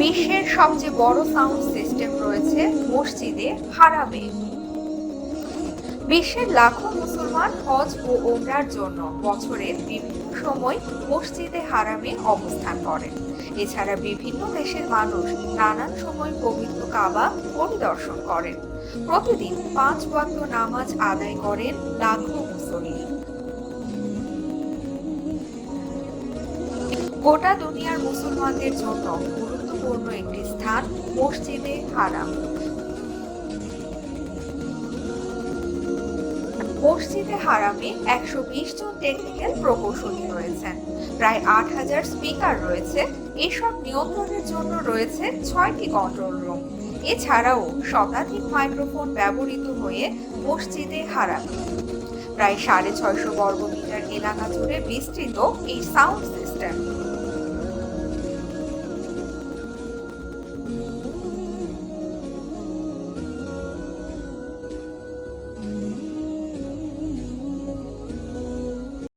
বিশ্বের সবচেয়ে বড় সাউন্ড সিস্টেম রয়েছে মসজিদে হারামে। বিশ্বের লাখো মুসলমান হজ ও ওমরার জন্য বছরের বিভিন্ন সময় মসজিদে হারামে অবস্থান করেন। এছাড়া বিভিন্ন দেশের মানুষ নানান সময় পবিত্র কাবা পরিদর্শন করেন। প্রতিদিন পাঁচ ওয়াক্ত নামাজ আদায় করেন লাখো মুসলিম গোটা দুনিয়ার মুসলমানদের জন্য গুরুত্বপূর্ণ একটি স্থান মসজিদে হারাম। মসজিদে হারামে একশো বিশ জন টেকনিক্যাল প্রকৌশলী রয়েছেন। প্রায় আট হাজার স্পিকার রয়েছে। এসব নিয়ন্ত্রণের জন্য রয়েছে ছয়টি কন্ট্রোল রুম এছাড়াও শতাধিক মাইক্রোফোন ব্যবহৃত হয়ে মসজিদে হারামে। প্রায় সাড়ে ছয়শো বর্গ মিটার এলাকা জুড়ে বিস্তৃত এই সাউন্ড সিস্টেম